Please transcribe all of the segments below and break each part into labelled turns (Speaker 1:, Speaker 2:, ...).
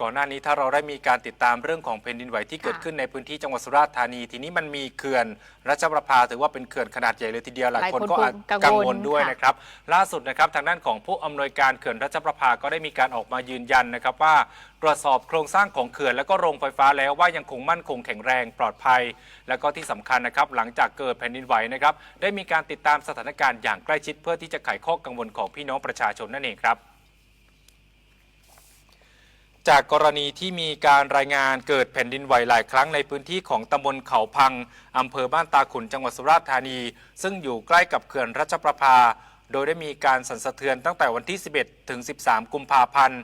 Speaker 1: ก่อนหน้านี้ถ้าเราได้มีการติดตามเรื่องของแผ่นดินไหวที่เกิดขึ้นในพื้นที่จังหวัดสุราษฎร์ธานี ทีนี้มันมีเขื่อนรัชประภาถือว่าเป็นเขื่อนขนาดใหญ่เลยทีเดียวหลาย
Speaker 2: หลาย
Speaker 1: คน
Speaker 2: คน
Speaker 1: ก็อาจ
Speaker 2: กั
Speaker 1: กัง
Speaker 2: ง
Speaker 1: ว
Speaker 2: ว
Speaker 1: ล
Speaker 2: ล
Speaker 1: ด้วย
Speaker 2: ค่ะ
Speaker 1: นะครับล่าสุดนะครับทางด้านของผู้อำนวยการเขื่อนรัชประภาก็ได้มีการออกมายืนยันนะครับว่าตรวจสอบโครงสร้างของเขื่อนและก็โรงไฟฟ้าแล้วว่ายังคงมั่นคงแข็งแรงปลอดภัย และก็ที่สำคัญนะครับหลังจากเกิดแผ่นดินไหวนะครับได้มีการติดตามสถานการณ์อย่างใกล้ชิดเพื่อที่จะไขข้อกังวลของพี่น้องประชาชนนั่นเองครับ จากกรณีที่มีการรายงานเกิดแผ่นดินไหวหลายครั้งในพื้นที่ของตำบลเขาพังอำเภอบ้านตาขุนจังหวัดสุราษฎร์ธานี ซึ่งอยู่ใกล้กับเขื่อนรัชประภา โดยได้มีการสั่นสะเทือนตั้งแต่วันที่ 11 ถึง 13 กุมภาพันธ์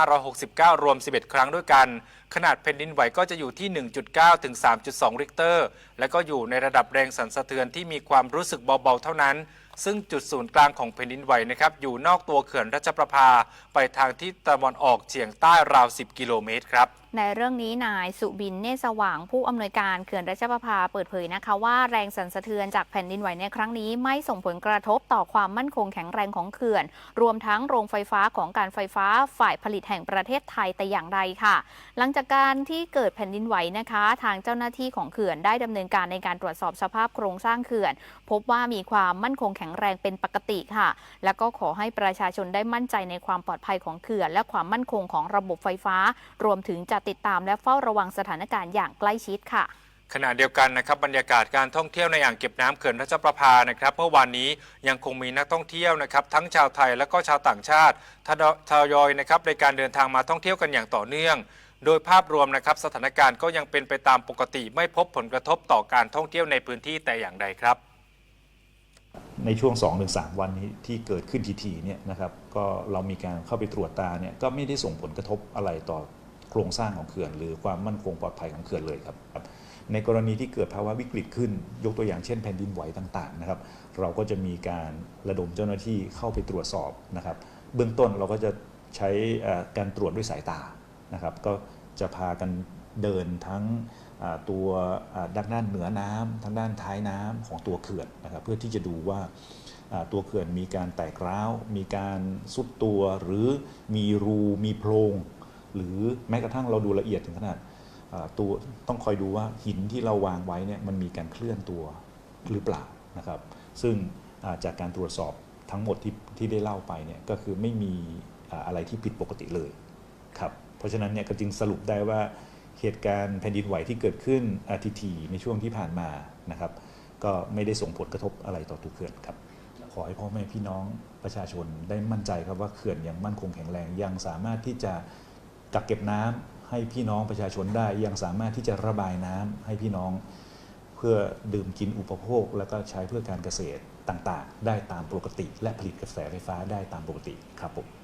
Speaker 1: 2569 รวม 11 ครั้งด้วยกัน ขนาดแผ่นดินไหวก็จะอยู่ที่ 1.9 ถึง 3.2 ริกเตอร์ และก็อยู่ในระดับแรงสั่นสะเทือนที่มีความรู้สึกเบาๆเท่านั้น ซึ่งจุดศูนย์กลางของแผ่นดินไหวนะครับอยู่นอกตัวเขื่อนรัชประภา ไปทางทิศตะวันออกเฉียงใต้ราว 10 กิโลเมตรครับ
Speaker 2: ในเรื่องนี้นายสุบินเนสว่างผู้อำนวยการเขื่อนรัชประภาเปิดเผยนะคะว่าแรงสั่นสะเทือนจากแผ่นดินไหวในครั้งนี้ ไม่ส่งผลกระทบต่อความมั่นคงแข็งแรงของเขื่อน รวมทั้งโรงไฟฟ้าของการไฟฟ้าฝ่ายผลิตแห่งประเทศไทยแต่อย่างใดค่ะ หลังจากการที่เกิดแผ่นดินไหวนะคะ ทางเจ้าหน้าที่ของเขื่อนได้ดำเนินการในการตรวจสอบสภาพโครงสร้างเขื่อน พบว่ามีความมั่นคงแข็งแรงเป็นปกติค่ะ และก็ขอให้ประชาชนได้มั่นใจในความปลอดภัยของเขื่อน และความมั่นคงของระบบไฟฟ้า รวมถึงจะติดตามและเฝ้าระวังสถานการณ์อย่างใกล้ชิดค่ะ
Speaker 1: ขณะเดียวกันนะครับบรรยากาศการท่องเที่ยวในอ่างเก็บน้ำเขื่อนรัชประภานะครับเมื่อวานนี้ยังคงมีนักท่องเที่ยวนะครับทั้งชาวไทยและก็ชาวต่างชาติทยอยนะครับในการเดินทางมาท่องเที่ยวกันอย่างต่อเนื่อง โดยภาพรวมนะครับสถานการณ์ก็ยังเป็นไปตามปกติไม่พบผลกระทบต่อการท่องเที่ยวในพื้นที่แต่อย่างใดครับ
Speaker 3: ในช่วง 2-3 วันนี้ที่เกิดขึ้นทีๆเนี่ยนะครับก็เรามีการเข้าไปตรวจตาเนี่ยก็ไม่ได้ส่งผลกระทบอะไรต่อโครงสร้างของเขื่อน หรือความมั่นคงปลอดภัยของเขื่อนเลยครับ ในกรณีที่เกิดภาวะวิกฤตขึ้น ยกตัวอย่างเช่นแผ่นดินไหวต่างๆนะครับ เราก็จะมีการระดมเจ้าหน้าที่เข้าไปตรวจสอบนะครับ เบื้องต้นเราก็จะใช้การตรวจด้วยสายตานะครับ ก็จะพากันเดินทั้ง ตัวด้านด้านเหนือน้ำทางด้านท้ายน้ำของตัวเขื่อนนะครับเพื่อที่จะดูว่าตัวเขื่อนมีการแตกร้าว มีการซุดตัวหรือมีรูมีโพรงหรือแม้กระทั่งเราดูละเอียดถึงขนาดตัวต้องคอยดูว่าหินที่เราวางไว้เนี่ยมันมีการเคลื่อนตัวหรือเปล่านะครับ ซึ่งจากการตรวจสอบทั้งหมดที่ที่ได้เล่าไปเนี่ยก็คือไม่มีอะไรที่ผิดปกติเลยครับเพราะฉะนั้นเนี่ยก็จึงสรุปได้ว่า เหตุการณ์แผ่นดินไหวที่เกิดขึ้นอาทิทีในช่วงที่ผ่านมานะครับ ก็ไม่ได้ส่งผลกระทบอะไรต่อตัวเขื่อนครับ ขอให้พ่อแม่พี่น้องประชาชนได้มั่นใจครับว่าเขื่อนยังมั่นคงแข็งแรงยังสามารถที่จะกักเก็บน้ำให้พี่น้องประชาชนได้ ยังสามารถที่จะระบายน้ำให้พี่น้อง เพื่อดื่มกินอุปโภค แล้วก็ใช้เพื่อการเกษตรต่างๆ ได้ตามปกติ และผลิตกระแสไฟฟ้าได้ตามปกติครับผม